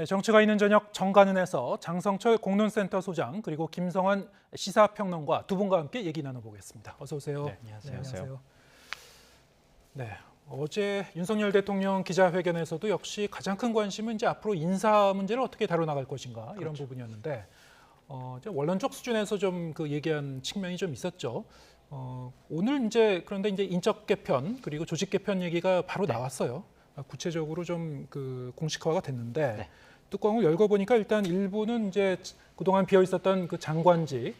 네, 정치가 있는 저녁 정가는에서 장성철 공론센터 소장 그리고 김성환 시사평론가 두 분과 함께 얘기 나눠보겠습니다. 어서 오세요. 네, 안녕하세요. 안녕하세요. 네, 어제 윤석열 대통령 기자회견에서도 역시 가장 큰 관심은 이제 앞으로 인사 문제를 어떻게 다뤄나갈 것인가 이런 그렇죠. 부분이었는데 어, 원론적 수준에서 좀 그 얘기한 측면이 좀 있었죠. 어, 오늘 이제 그런데 이제 인적 개편 그리고 조직 개편 얘기가 바로 네. 나왔어요. 아, 구체적으로 좀 그 공식화가 됐는데 네. 뚜껑을 열고 보니까 일단 일부는 이제 그동안 비어 있었던 그 장관직을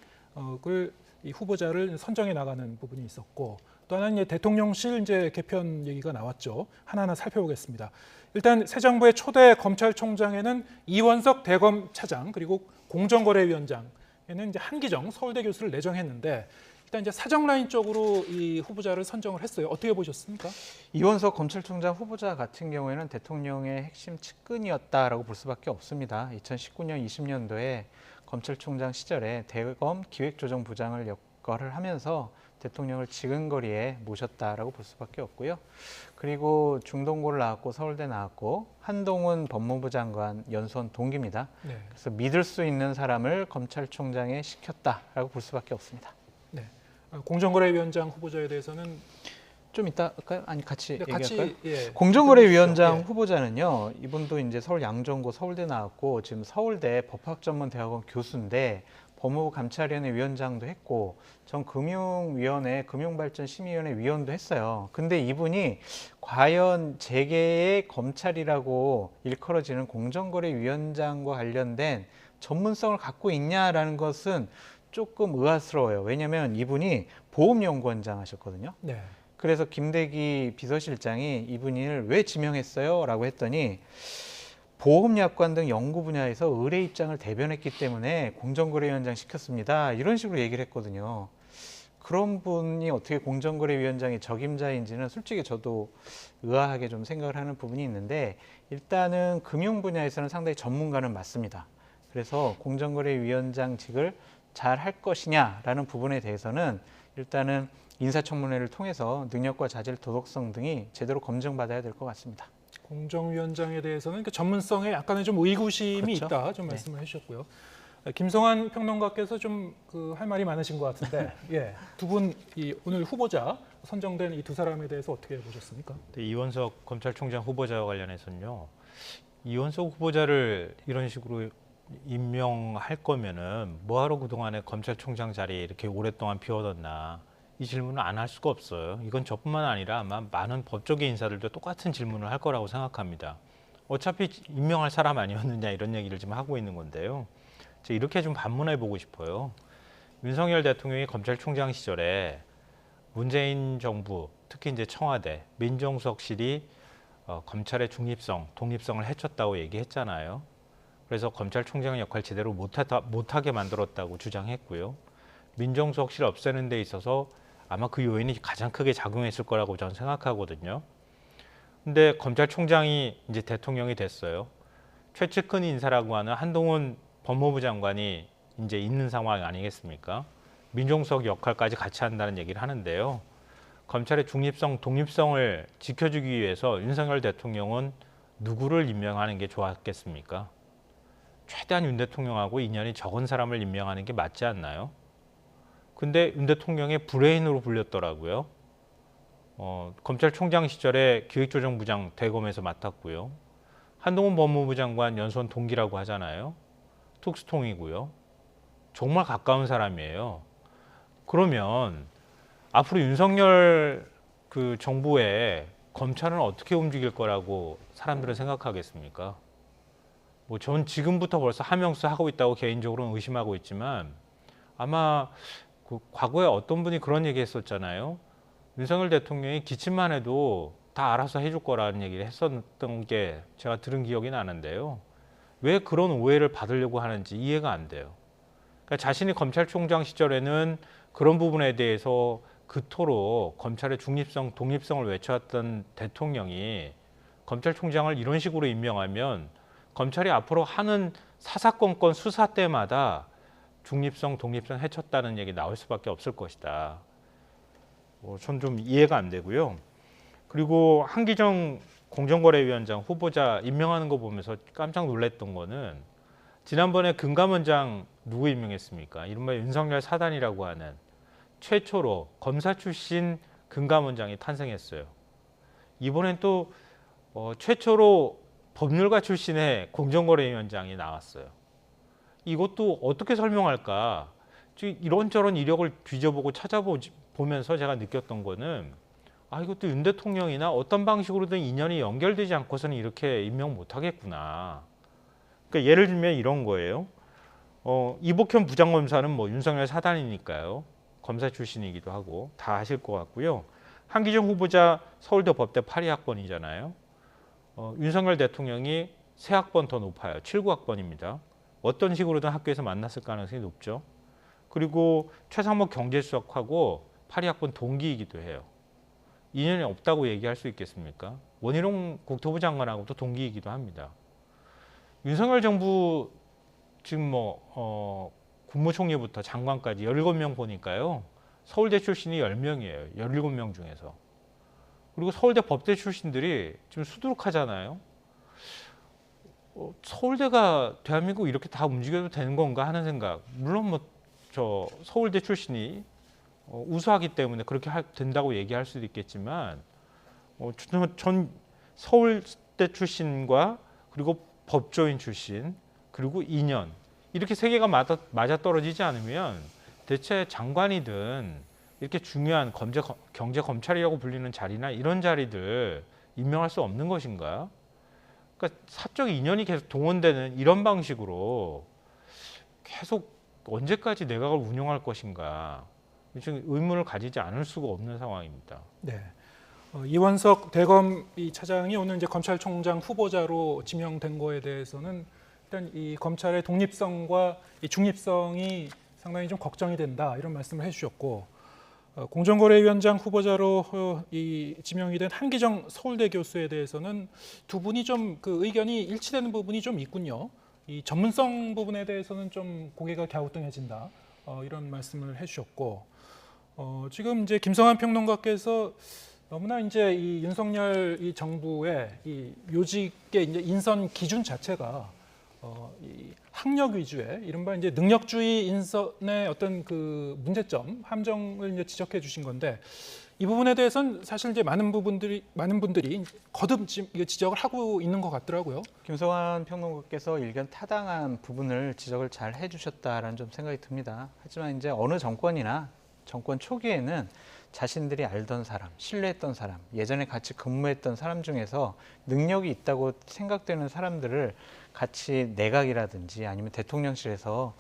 이 후보자를 선정해 나가는 부분이 있었고 또 하나는 이제 대통령실 이제 개편 얘기가 나왔죠. 하나하나 살펴보겠습니다. 일단 새 정부의 초대 검찰총장에는 이원석 대검 차장 그리고 공정거래위원장에는 이제 한기정 서울대 교수를 내정했는데 일단 이제 사정 라인 쪽으로 이 후보자를 선정을 했어요. 어떻게 보셨습니까? 이원석 검찰총장 후보자 같은 경우에는 대통령의 핵심 측근이었다라고 볼 수밖에 없습니다. 2019년 20년도에 검찰총장 시절에 대검 기획조정부장을 역할을 하면서 대통령을 지근거리에 모셨다라고 볼 수밖에 없고요. 그리고 중동고를 나왔고 서울대 나왔고 한동훈 법무부 장관 연수원 동기입니다. 네. 그래서 믿을 수 있는 사람을 검찰총장에 시켰다라고 볼 수밖에 없습니다. 어, 공정거래위원장 후보자에 대해서는 좀 이따 할까요? 아니 같이 네, 얘기할까요? 같이 예. 공정거래위원장 예. 후보자는요. 이분도 이제 서울 양정고 서울대 나왔고 지금 서울대 법학전문대학원 교수인데 법무부 감찰위원회 위원장도 했고 전 금융위원회 금융발전심의위원회 위원도 했어요. 근데 이분이 과연 재계의 검찰이라고 일컬어지는 공정거래위원장과 관련된 전문성을 갖고 있냐라는 것은 조금 의아스러워요. 왜냐하면 이분이 보험연구원장 하셨거든요. 네. 그래서 김대기 비서실장이 이분을 왜 지명했어요? 라고 했더니 보험약관 등 연구 분야에서 의뢰 입장을 대변했기 때문에 공정거래위원장 시켰습니다. 이런 식으로 얘기를 했거든요. 그런 분이 어떻게 공정거래위원장의 적임자인지는 솔직히 저도 의아하게 좀 생각을 하는 부분이 있는데 일단은 금융 분야에서는 상당히 전문가는 맞습니다. 그래서 공정거래위원장직을 잘 할 것이냐라는 부분에 대해서는 일단은 인사청문회를 통해서 능력과 자질, 도덕성 등이 제대로 검증받아야 될 것 같습니다. 공정위원장에 대해서는 그 전문성에 약간의 좀 의구심이 그렇죠. 있다 좀 네. 말씀을 해주셨고요. 김성환 평론가께서 좀 그 할 말이 많으신 것 같은데 예, 두분이 오늘 후보자 선정된 이 두 사람에 대해서 어떻게 보셨습니까? 네, 이원석 검찰총장 후보자와 관련해서는요. 이원석 후보자를 이런 식으로 임명할 거면은 뭐하러 그동안에 검찰총장 자리에 이렇게 오랫동안 비워뒀나 이 질문을 안 할 수가 없어요. 이건 저뿐만 아니라 아마 많은 법조계 인사들도 똑같은 질문을 할 거라고 생각합니다. 어차피 임명할 사람 아니었느냐 이런 얘기를 지금 하고 있는 건데요. 제가 이렇게 좀 반문해 보고 싶어요. 윤석열 대통령이 검찰총장 시절에 문재인 정부 특히 이제 청와대 민정수석실이 어, 검찰의 중립성, 독립성을 해쳤다고 얘기했잖아요. 그래서 검찰총장 역할 제대로 못하다, 못하게 만들었다고 주장했고요. 민정수석실 없애는 데 있어서 아마 그 요인이 가장 크게 작용했을 거라고 저는 생각하거든요. 근데 검찰총장이 이제 대통령이 됐어요. 최측근 인사라고 하는 한동훈 법무부 장관이 이제 있는 상황 아니겠습니까? 민정수석 역할까지 같이 한다는 얘기를 하는데요. 검찰의 중립성, 독립성을 지켜주기 위해서 윤석열 대통령은 누구를 임명하는 게 좋았겠습니까? 최대한 윤 대통령하고 인연이 적은 사람을 임명하는 게 맞지 않나요? 근데 윤 대통령의 브레인으로 불렸더라고요. 어, 검찰총장 시절에 기획조정부장 대검에서 맡았고요. 한동훈 법무부 장관 연수원 동기라고 하잖아요. 특수통이고요. 정말 가까운 사람이에요. 그러면 앞으로 윤석열 그 정부의 검찰은 어떻게 움직일 거라고 사람들은 생각하겠습니까? 뭐 전 지금부터 벌써 하명수 하고 있다고 개인적으로는 의심하고 있지만 아마 그 과거에 어떤 분이 그런 얘기 했었잖아요. 윤석열 대통령이 기침만 해도 다 알아서 해줄 거라는 얘기를 했었던 게 제가 들은 기억이 나는데요. 왜 그런 오해를 받으려고 하는지 이해가 안 돼요. 그러니까 자신이 검찰총장 시절에는 그런 부분에 대해서 그토록 검찰의 중립성, 독립성을 외쳐왔던 대통령이 검찰총장을 이런 식으로 임명하면 검찰이 앞으로 하는 사사건건 수사 때마다 중립성, 독립성 해쳤다는 얘기 나올 수밖에 없을 것이다. 뭐 전좀 이해가 안 되고요. 그리고 한기정 공정거래위원장 후보자 임명하는 거 보면서 깜짝 놀랐던 거는 지난번에 금감원장 누구 임명했습니까? 이른바 윤석열 사단이라고 하는 최초로 검사 출신 금감원장이 탄생했어요. 이번엔 또 어, 최초로 법률가 출신의 공정거래위원장이 나왔어요. 이것도 어떻게 설명할까? 이런저런 이력을 뒤져보고 찾아보면서 제가 느꼈던 거는 아 이것도 윤 대통령이나 어떤 방식으로든 인연이 연결되지 않고서는 이렇게 임명 못하겠구나. 그러니까 예를 들면 이런 거예요. 어, 이복현 부장검사는 뭐 윤석열 사단이니까요. 검사 출신이기도 하고 다 아실 것 같고요. 한기정 후보자 서울대 법대 82학번이잖아요. 어, 윤석열 대통령이 세 학번 더 높아요. 79학번입니다. 어떤 식으로든 학교에서 만났을 가능성이 높죠. 그리고 최상목 경제수석하고 82학번 동기이기도 해요. 인연이 없다고 얘기할 수 있겠습니까? 원희룡 국토부 장관하고도 동기이기도 합니다. 윤석열 정부 지금 뭐 어, 국무총리부터 장관까지 17명 보니까요. 서울대 출신이 10명이에요. 17명 중에서. 그리고 서울대 법대 출신들이 지금 수두룩하잖아요. 어, 서울대가 대한민국 이렇게 다 움직여도 되는 건가 하는 생각. 물론 뭐 저 서울대 출신이 어, 우수하기 때문에 그렇게 할, 된다고 얘기할 수도 있겠지만 어, 전, 전 서울대 출신과 그리고 법조인 출신 그리고 2년 이렇게 세 개가 맞아, 맞아 떨어지지 않으면 대체 장관이든 이렇게 중요한 검제, 경제 검찰이라고 불리는 자리나 이런 자리들 임명할 수 없는 것인가? 그러니까 사적 인연이 계속 동원되는 이런 방식으로 계속 언제까지 내각을 운영할 것인가? 지금 의문을 가지지 않을 수가 없는 상황입니다. 네. 어, 이원석 대검 이 차장이 오늘 이제 검찰총장 후보자로 지명된 거에 대해서는 일단 이 검찰의 독립성과 이 중립성이 상당히 좀 걱정이 된다 이런 말씀을 해주셨고 어, 공정거래위원장 후보자로 어, 이 지명이 된 한기정 서울대 교수에 대해서는 두 분이 좀 그 의견이 일치되는 부분이 좀 있군요. 이 전문성 부분에 대해서는 좀 고개가 갸우뚱해진다 어, 이런 말씀을 해주셨고 어, 지금 이제 김성환 평론가께서 너무나 이제 이 윤석열 이 정부의 이 요직의 이제 인선 기준 자체가 어, 이 학력 위주의 이른바 이제 능력주의 인선의 어떤 그 문제점 함정을 이제 지적해 주신 건데 이 부분에 대해서는 사실 이제 많은 부분들이 많은 분들이 거듭 지적을 하고 있는 것 같더라고요. 김성환 평론가께서 일견 타당한 부분을 지적을 잘 해주셨다라는 좀 생각이 듭니다. 하지만 이제 어느 정권이나 정권 초기에는 자신들이 알던 사람, 신뢰했던 사람, 예전에 같이 근무했던 사람 중에서 능력이 있다고 생각되는 사람들을 같이 내각이라든지 아니면 대통령실에서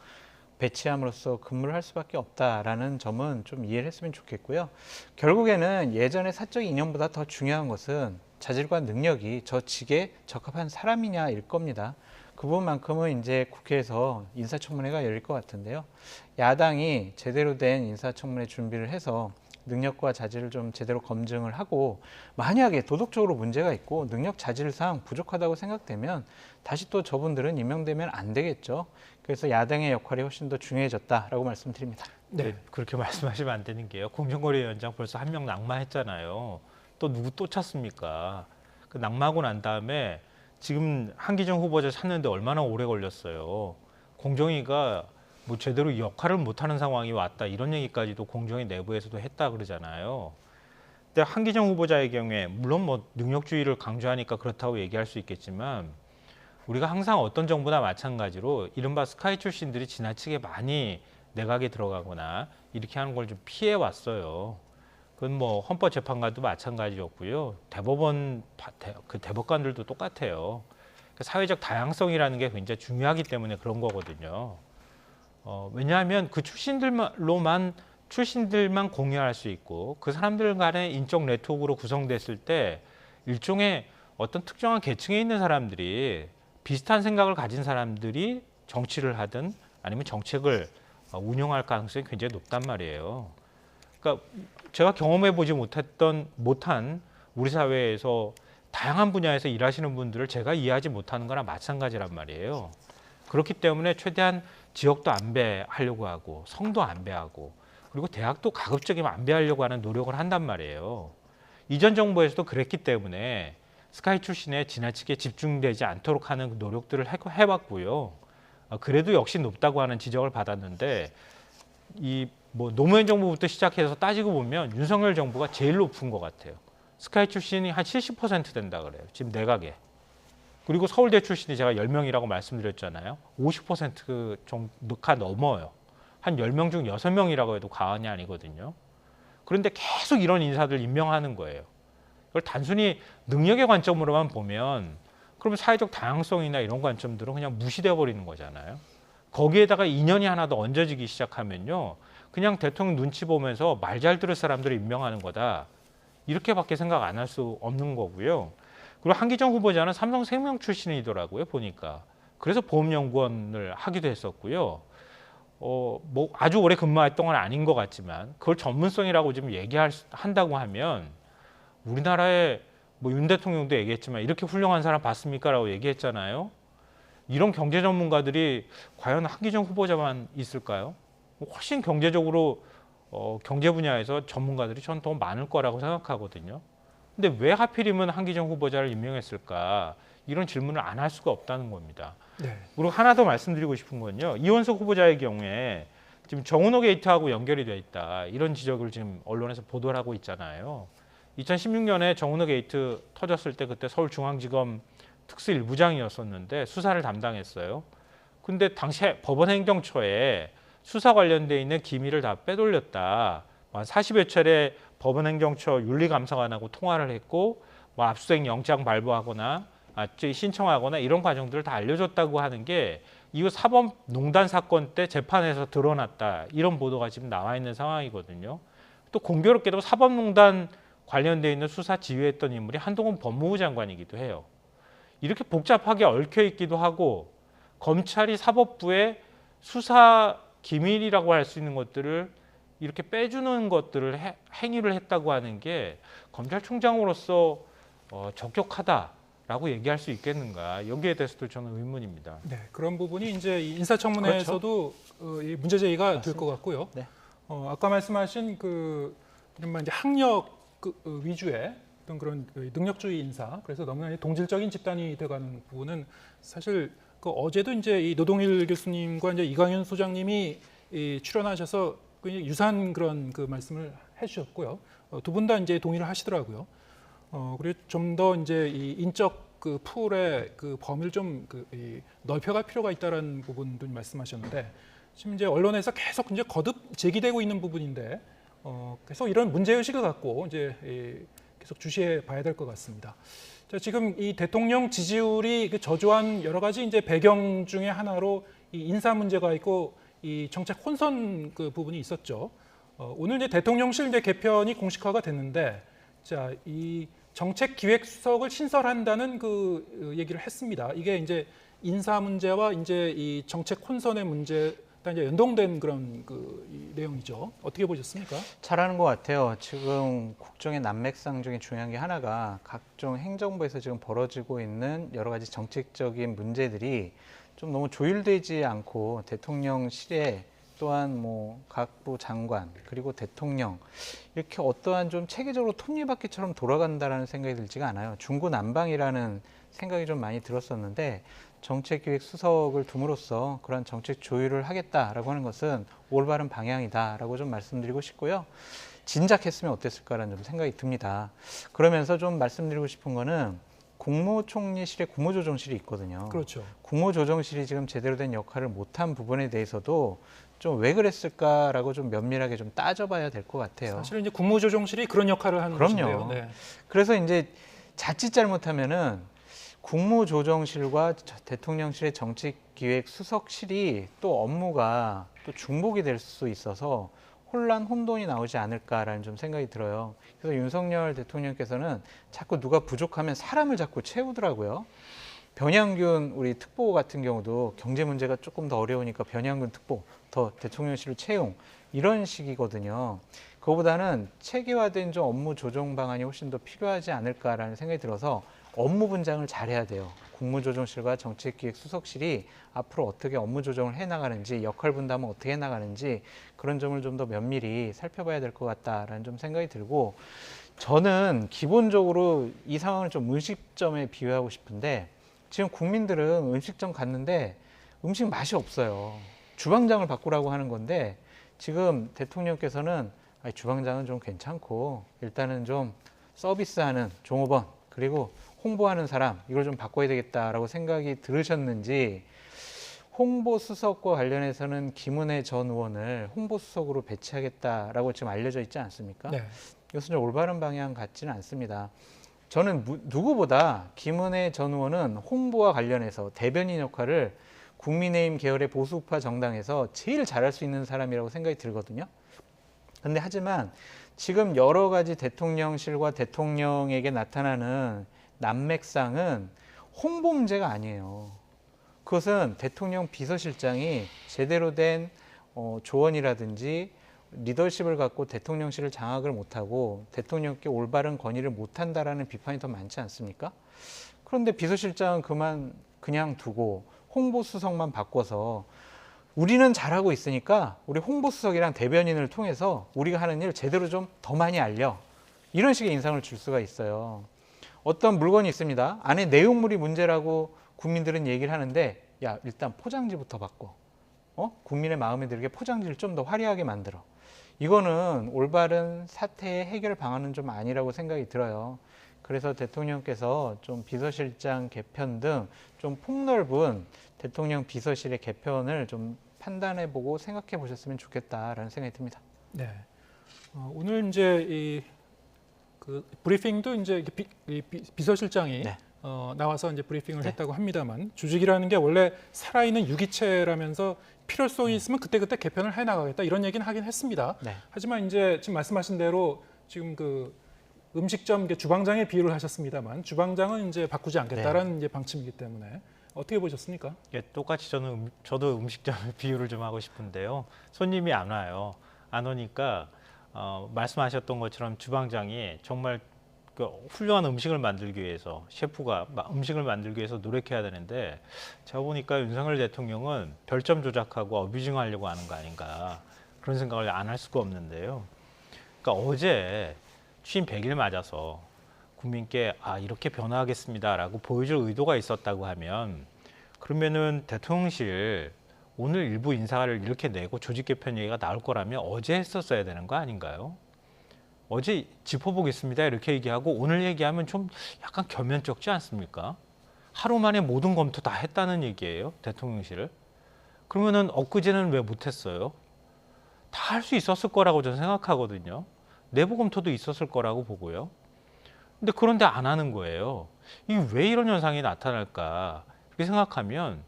배치함으로써 근무를 할 수밖에 없다라는 점은 좀 이해를 했으면 좋겠고요. 결국에는 예전의 사적 인연보다 더 중요한 것은 자질과 능력이 저 직에 적합한 사람이냐일 겁니다. 그 부분만큼은 이제 국회에서 인사청문회가 열릴 것 같은데요. 야당이 제대로 된 인사청문회 준비를 해서 능력과 자질을 좀 제대로 검증을 하고 만약에 도덕적으로 문제가 있고 능력 자질상 부족하다고 생각되면 다시 또 저분들은 임명되면 안 되겠죠. 그래서 야당의 역할이 훨씬 더 중요해졌다라고 말씀드립니다. 네. 그렇게 말씀하시면 안 되는 게요. 공정거래위원장 벌써 한 명 낙마했잖아요. 또 누구 또 찾습니까? 그 낙마하고 난 다음에 지금 한기정 후보자 찾는데 얼마나 오래 걸렸어요. 공정위가 뭐 제대로 역할을 못하는 상황이 왔다 이런 얘기까지도 공정위 내부에서도 했다 그러잖아요. 근데 한기정 후보자의 경우에 물론 뭐 능력주의를 강조하니까 그렇다고 얘기할 수 있겠지만 우리가 항상 어떤 정부나 마찬가지로 이른바 스카이 출신들이 지나치게 많이 내각에 들어가거나 이렇게 하는 걸 좀 피해 왔어요. 그건 뭐 헌법재판관도 마찬가지였고요. 대법원 그 대법관들도 똑같아요. 그 사회적 다양성이라는 게 굉장히 중요하기 때문에 그런 거거든요. 어, 왜냐하면 그 출신들로만 출신들만 공유할 수 있고 그 사람들 간의 인적 네트워크로 구성됐을 때 일종의 어떤 특정한 계층에 있는 사람들이 비슷한 생각을 가진 사람들이 정치를 하든 아니면 정책을 어, 운영할 가능성이 굉장히 높단 말이에요. 그러니까 제가 경험해 보지 못했던 못한 우리 사회에서 다양한 분야에서 일하시는 분들을 제가 이해하지 못하는 거나 마찬가지란 말이에요. 그렇기 때문에 최대한 지역도 안배하려고 하고 성도 안배하고 그리고 대학도 가급적이면 안배하려고 하는 노력을 한단 말이에요. 이전 정부에서도 그랬기 때문에 스카이 출신에 지나치게 집중되지 않도록 하는 노력들을 해- 해봤고요. 어, 그래도 역시 높다고 하는 지적을 받았는데 이 뭐 노무현 정부부터 시작해서 따지고 보면 윤석열 정부가 제일 높은 것 같아요. 스카이 출신이 한 70% 된다 그래요. 지금 내각에. 그리고 서울대 출신이 제가 10명이라고 말씀드렸잖아요. 50% 정도가 넘어요. 한 10명 중 6명이라고 해도 과언이 아니거든요. 그런데 계속 이런 인사들 임명하는 거예요. 이걸 단순히 능력의 관점으로만 보면 그러면 사회적 다양성이나 이런 관점들은 그냥 무시되어 버리는 거잖아요. 거기에다가 인연이 하나 더 얹어지기 시작하면요. 그냥 대통령 눈치 보면서 말 잘 들을 사람들을 임명하는 거다. 이렇게밖에 생각 안 할 수 없는 거고요. 그리고 한기정 후보자는 삼성생명 출신이더라고요. 보니까. 그래서 보험연구원을 하기도 했었고요. 어, 뭐 아주 오래 근무했던 건 아닌 것 같지만 그걸 전문성이라고 지금 얘기할 수- 한다고 하면 우리나라에 뭐 윤 대통령도 얘기했지만 이렇게 훌륭한 사람 봤습니까라고 얘기했잖아요. 이런 경제 전문가들이 과연 한기정 후보자만 있을까요? 훨씬 경제적으로 어, 경제 분야에서 전문가들이 전 더 많을 거라고 생각하거든요. 근데 왜 하필이면 한기정 후보자를 임명했을까? 이런 질문을 안 할 수가 없다는 겁니다. 네. 그리고 하나 더 말씀드리고 싶은 건요. 이원석 후보자의 경우에 지금 정은호 게이트하고 연결이 돼 있다. 이런 지적을 지금 언론에서 보도를 하고 있잖아요. 2016년에 정은호 게이트 터졌을 때 그때 서울중앙지검 특수 일부장이었었는데 수사를 담당했어요. 근데 당시에 법원 행정처에 수사 관련돼 있는 기밀을 다 빼돌렸다. 한 40여 차례 법원행정처 윤리감사관하고 통화를 했고 뭐 압수수색 영장 발부하거나 아, 신청하거나 이런 과정들을 다 알려줬다고 하는 게 이후 사법농단 사건 때 재판에서 드러났다 이런 보도가 지금 나와 있는 상황이거든요. 또 공교롭게도 사법농단 관련돼 있는 수사 지휘했던 인물이 한동훈 법무부 장관이기도 해요. 이렇게 복잡하게 얽혀 있기도 하고 검찰이 사법부에 수사 기밀이라고 할 수 있는 것들을 이렇게 빼주는 것들을 해- 행위를 했다고 하는 게 검찰총장으로서 어, 적격하다라고 얘기할 수 있겠는가 여기에 대해서도 저는 의문입니다. 네, 그런 부분이 이제 이 인사청문회에서도 어, 이 문제 제기가 될 것 같고요. 네. 어, 아까 말씀하신 그 이른바 이제 학력 그, 어, 위주의 어떤 그런 그 능력주의 인사, 그래서 너무나 동질적인 집단이 돼가는 부분은 사실 그 어제도 이제 이 노동일 교수님과 이제 이광현 소장님이 이 출연하셔서 유사한 그런 그 말씀을 해주셨고요. 어, 두분 다 이제 동의를 하시더라고요. 어, 그리고 좀 더 이제 이 인적 그 풀의 그 범위를 좀 그 이 넓혀갈 필요가 있다라는 부분도 말씀하셨는데 지금 이제 언론에서 계속 이제 거듭 제기되고 있는 부분인데 어, 계속 이런 문제 의식을 갖고 이제 이 계속 주시해 봐야 될 것 같습니다. 자, 지금 이 대통령 지지율이 그 저조한 여러 가지 이제 배경 중에 하나로 이 인사 문제가 있고 이 정책 혼선 그 부분이 있었죠. 어, 오늘 이제 대통령실 이제 개편이 공식화가 됐는데 자, 이 정책 기획 수석을 신설한다는 그 어, 얘기를 했습니다. 이게 이제 인사 문제와 이제 이 정책 혼선의 문제 다 이제 연동된 그런 그이 내용이죠. 어떻게 보셨습니까? 잘하는 것 같아요. 지금 국정의 난맥상 중에 중요한 게 하나가 각종 행정부에서 지금 벌어지고 있는 여러 가지 정책적인 문제들이 좀 너무 조율되지 않고 대통령실에 또한 뭐 각부 장관 그리고 대통령 이렇게 어떠한 좀 체계적으로 톱니바퀴처럼 돌아간다라는 생각이 들지가 않아요. 중구난방이라는 생각이 좀 많이 들었었는데 정책기획 수석을 둠으로써 그런 정책 조율을 하겠다라고 하는 것은 올바른 방향이다라고 좀 말씀드리고 싶고요. 진작했으면 어땠을까라는 좀 생각이 듭니다. 그러면서 좀 말씀드리고 싶은 거는 국무총리실에 국무조정실이 있거든요. 그렇죠. 국무조정실이 지금 제대로 된 역할을 못한 부분에 대해서도 좀 왜 그랬을까라고 좀 면밀하게 좀 따져봐야 될 것 같아요. 사실은 이제 국무조정실이 그런 역할을 하는 그럼요. 네. 그래서 이제 자칫 잘못하면은 국무조정실과 저- 대통령실의 정책기획 수석실이 또 업무가 또 중복이 될 수 있어서 혼란 혼돈이 나오지 않을까라는 좀 생각이 들어요. 그래서 윤석열 대통령께서는 자꾸 누가 부족하면 사람을 자꾸 채우더라고요. 변양균 우리 특보 같은 경우도 경제 문제가 조금 더 어려우니까 변양균 특보 더 대통령실을 채용 이런 식이거든요. 그거보다는 체계화된 좀 업무 조정 방안이 훨씬 더 필요하지 않을까라는 생각이 들어서 업무 분장을 잘해야 돼요. 국무조정실과 정책기획수석실이 앞으로 어떻게 업무 조정을 해 나가는지 역할 분담을 어떻게 해 나가는지 그런 점을 좀 더 면밀히 살펴봐야 될 것 같다라는 좀 생각이 들고 저는 기본적으로 이 상황을 좀 음식점에 비유하고 싶은데 지금 국민들은 음식점 갔는데 음식 맛이 없어요. 주방장을 바꾸라고 하는 건데 지금 대통령께서는 주방장은 좀 괜찮고 일단은 좀 서비스하는 종업원 그리고 홍보하는 사람 이걸 좀 바꿔야 되겠다라고 생각이 들으셨는지 홍보 수석과 관련해서는 김은혜 전 의원을 홍보 수석으로 배치하겠다라고 지금 알려져 있지 않습니까? 네. 이것은 좀 올바른 방향 같지는 않습니다. 저는 무- 누구보다 김은혜 전 의원은 홍보와 관련해서 대변인 역할을 국민의힘 계열의 보수파 정당에서 제일 잘할 수 있는 사람이라고 생각이 들거든요. 근데 하지만 지금 여러 가지 대통령실과 대통령에게 나타나는 난맥상은 홍보 문제가 아니에요. 그것은 대통령 비서실장이 제대로 된 어, 조언이라든지 리더십을 갖고 대통령실을 장악을 못하고 대통령께 올바른 건의를 못한다라는 비판이 더 많지 않습니까? 그런데 비서실장은 그만 그냥 두고 홍보수석만 바꿔서 우리는 잘하고 있으니까 우리 홍보수석이랑 대변인을 통해서 우리가 하는 일 제대로 좀 더 많이 알려 이런 식의 인상을 줄 수가 있어요. 어떤 물건이 있습니다. 안에 내용물이 문제라고 국민들은 얘기를 하는데 야 일단 포장지부터 바꿔. 어? 국민의 마음에 들게 포장지를 좀 더 화려하게 만들어. 이거는 올바른 사태의 해결 방안은 좀 아니라고 생각이 들어요. 그래서 대통령께서 좀 비서실장 개편 등 좀 폭넓은 대통령 비서실의 개편을 좀 판단해 보고 생각해 보셨으면 좋겠다라는 생각이 듭니다. 네. 어, 오늘 이제 이 그 브리핑도 이제 비, 이 비- 비서실장이 네. 어, 나와서 이제 브리핑을 네. 했다고 합니다만 조직이라는 게 원래 살아있는 유기체라면서 필요성이 있으면 그때그때 개편을 해 나가겠다 이런 얘기는 하긴 했습니다. 네. 하지만 이제 지금 말씀하신 대로 지금 그 음식점 이게 주방장에 비유를 하셨습니다만 주방장은 이제 바꾸지 않겠다라는 이제 방침이기 때문에 어떻게 보셨습니까? 예, 똑같이 저는 음, 저도 음식점 비유를 좀 하고 싶은데요. 손님이 안 와요. 안 오니까 어, 말씀하셨던 것처럼 주방장이 정말 그 훌륭한 음식을 만들기 위해서 셰프가 마- 음식을 만들기 위해서 노력해야 되는데 제가 보니까 윤석열 대통령은 별점 조작하고 어뷰징 하려고 하는 거 아닌가 그런 생각을 안 할 수가 없는데요. 그러니까 어제 취임 100일 맞아서 국민께 아 이렇게 변화하겠습니다라고 보여줄 의도가 있었다고 하면 그러면은 대통령실 오늘 일부 인사를 이렇게 내고 조직 개편 얘기가 나올 거라면 어제 했었어야 되는 거 아닌가요? 어제 짚어보겠습니다 이렇게 얘기하고 오늘 얘기하면 좀 약간 겸연쩍지 않습니까? 하루 만에 모든 검토 다 했다는 얘기예요 대통령실을. 그러면은 엊그제는 왜 못했어요? 다 할 수 있었을 거라고 저는 생각하거든요. 내부 검토도 있었을 거라고 보고요. 근데 그런데 안 하는 거예요. 이 왜 이런 현상이 나타날까? 이렇게 생각하면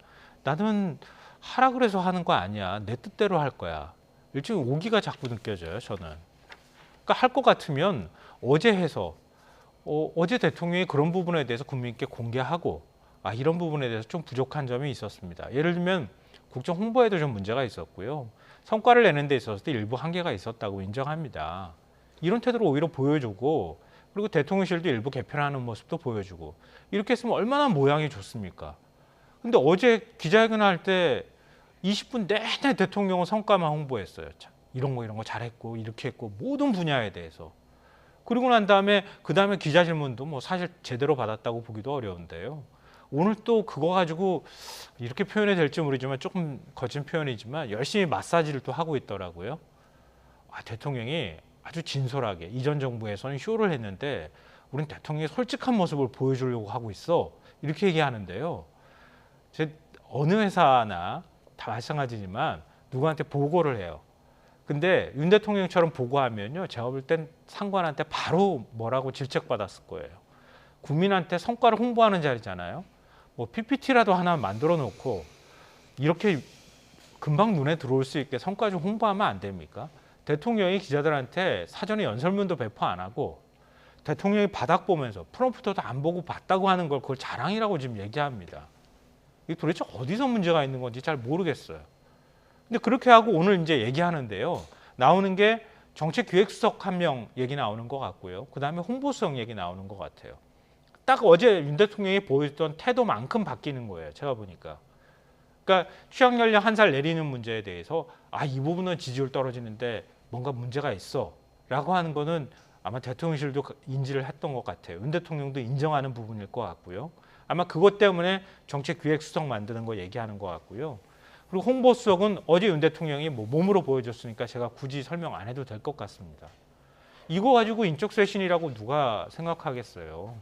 나는 하라 그래서 하는 거 아니야. 내 뜻대로 할 거야. 일종의 오기가 자꾸 느껴져요. 저는. 그러니까 할 것 같으면 어제 해서 어, 어제 대통령이 그런 부분에 대해서 국민께 공개하고 아 이런 부분에 대해서 좀 부족한 점이 있었습니다. 예를 들면 국정 홍보에도 좀 문제가 있었고요. 성과를 내는 데 있어서도 일부 한계가 있었다고 인정합니다. 이런 태도를 오히려 보여주고 그리고 대통령실도 일부 개편하는 모습도 보여주고 이렇게 했으면 얼마나 모양이 좋습니까? 근데 어제 기자회견 할 때 20분 내내 대통령은 성과만 홍보했어요. 자, 이런 거 이런 거 잘했고 이렇게 했고 모든 분야에 대해서 그리고 난 다음에 그 다음에 기자 질문도 뭐 사실 제대로 받았다고 보기도 어려운데요. 오늘 또 그거 가지고 이렇게 표현이 될지 모르지만 조금 거친 표현이지만 열심히 마사지를 또 하고 있더라고요. 아, 대통령이 아주 진솔하게 이전 정부에서는 쇼를 했는데 우린 대통령의 솔직한 모습을 보여주려고 하고 있어 이렇게 얘기하는데요. 제 어느 회사나 다 마찬가지지만 누구한테 보고를 해요. 근데 윤 대통령처럼 보고하면요, 제가 볼 땐 상관한테 바로 뭐라고 질책받았을 거예요. 국민한테 성과를 홍보하는 자리잖아요. 뭐 PPT라도 하나 만들어 놓고 이렇게 금방 눈에 들어올 수 있게 성과 좀 홍보하면 안 됩니까? 대통령이 기자들한테 사전에 연설문도 배포 안 하고 대통령이 바닥 보면서 프롬프터도 안 보고 봤다고 하는 걸 그걸 자랑이라고 지금 얘기합니다. 이게 도대체 어디서 문제가 있는 건지 잘 모르겠어요. 근데 그렇게 하고 오늘 이제 얘기하는데요. 나오는 게 정책기획수석 한 명 얘기 나오는 것 같고요. 그 다음에 홍보수석 얘기 나오는 것 같아요. 딱 어제 윤 대통령이 보였던 태도만큼 바뀌는 거예요. 제가 보니까. 그러니까 취약 연령 한 살 내리는 문제에 대해서 아 이 부분은 지지율 떨어지는데 뭔가 문제가 있어라고 하는 거는 아마 대통령실도 그- 인지를 했던 것 같아요. 윤 대통령도 인정하는 부분일 것 같고요. 아마 그것 때문에 정책 기획 수석 만드는 거 얘기하는 것 같고요. 그리고 홍보 수석은 어제 윤 대통령이 뭐 몸으로 보여줬으니까 제가 굳이 설명 안 해도 될 것 같습니다. 이거 가지고 인적 쇄신이라고 누가 생각하겠어요.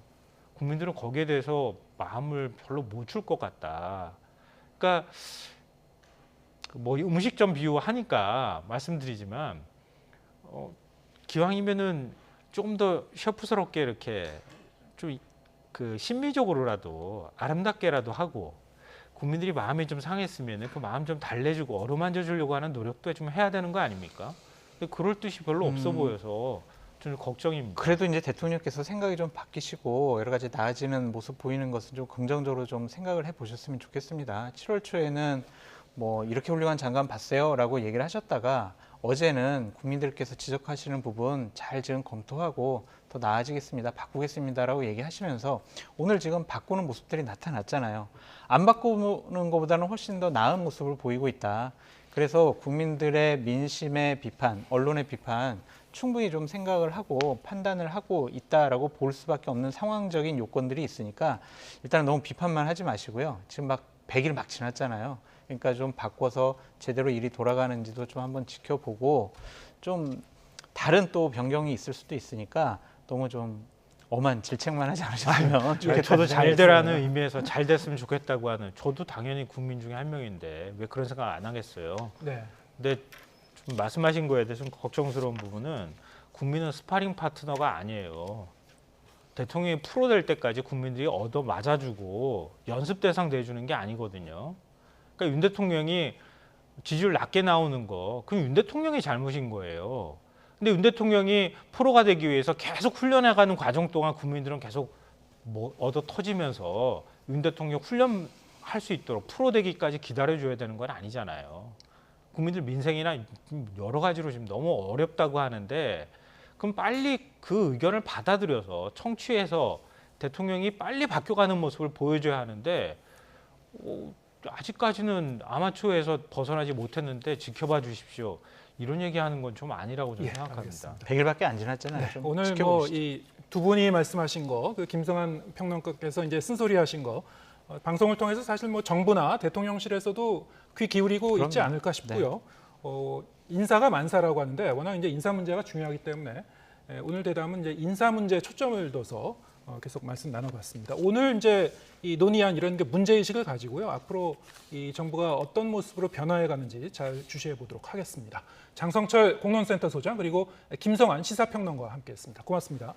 국민들은 거기에 대해서 마음을 별로 못 줄 것 같다. 그러니까 뭐 음식점 비유 하니까 말씀드리지만 어, 기왕이면은 조금 더 셰프스럽게 이렇게 좀 그 심미적으로라도 아름답게라도 하고 국민들이 마음이 좀 상했으면 그 마음 좀 달래주고 어루만져 주려고 하는 노력도 좀 해야 되는 거 아닙니까? 근데 그럴 뜻이 별로 없어 음. 보여서 좀 걱정입니다. 그래도 이제 대통령께서 생각이 좀 바뀌시고 여러 가지 나아지는 모습 보이는 것은 좀 긍정적으로 좀 생각을 해 보셨으면 좋겠습니다. 7월 초에는 뭐 이렇게 훌륭한 장관 봤어요라고 얘기를 하셨다가 어제는 국민들께서 지적하시는 부분 잘 지금 검토하고 더 나아지겠습니다. 바꾸겠습니다라고 얘기하시면서 오늘 지금 바꾸는 모습들이 나타났잖아요. 안 바꾸는 것보다는 훨씬 더 나은 모습을 보이고 있다. 그래서 국민들의 민심의 비판, 언론의 비판 충분히 좀 생각을 하고 판단을 하고 있다라고 볼 수밖에 없는 상황적인 요건들이 있으니까 일단 너무 비판만 하지 마시고요. 지금 막 100일 막 지났잖아요. 그러니까 좀 바꿔서 제대로 일이 돌아가는지도 좀 한번 지켜보고 좀 다른 또 변경이 있을 수도 있으니까 너무 좀 엄한 질책만 하지 않으셨으면 네, 좋겠다. 저도 잘 되라는 의미에서 잘 됐으면 좋겠다고 하는 저도 당연히 국민 중에 한 명인데 왜 그런 생각 안 하겠어요. 네. 근데 좀 말씀하신 거에 대해서 좀 걱정스러운 부분은 국민은 스파링 파트너가 아니에요. 대통령이 프로 될 때까지 국민들이 얻어 맞아주고 연습 대상 돼주는 게 아니거든요. 그러니까 윤 대통령이 지지율 낮게 나오는 거, 그럼 윤 대통령이 잘못인 거예요. 근데 윤 대통령이 프로가 되기 위해서 계속 훈련해가는 과정 동안 국민들은 계속 뭐 얻어 터지면서 윤 대통령 훈련할 수 있도록 프로 되기까지 기다려줘야 되는 건 아니잖아요. 국민들 민생이나 여러 가지로 지금 너무 어렵다고 하는데 그럼 빨리 그 의견을 받아들여서 청취해서 대통령이 빨리 바뀌어가는 모습을 보여줘야 하는데 어, 아직까지는 아마추어에서 벗어나지 못했는데 지켜봐 주십시오. 이런 얘기하는 건 좀 아니라고 저는 예, 생각합니다. 알겠습니다. 100일밖에 안 지났잖아요. 좀 오늘. 뭐 이 두 분이 말씀하신 거, 그 김성한 평론가께서 이제 쓴소리 하신 거, 어, 방송을 통해서 사실 뭐 정부나 대통령실에서도 귀 기울이고 있지 그럼요. 않을까 싶고요. 어, 인사가 만사라고 하는데 워낙 이제 인사 문제가 중요하기 때문에 에, 오늘 대담은 이제 인사 문제에 초점을 둬서 어, 계속 말씀 나눠봤습니다. 오늘 이제 이 논의한 이런 게 문제 의식을 가지고요. 앞으로 이 정부가 어떤 모습으로 변화해 가는지 잘 주시해 보도록 하겠습니다. 장성철 공론센터 소장 그리고 김성환 시사평론가와 함께했습니다. 고맙습니다.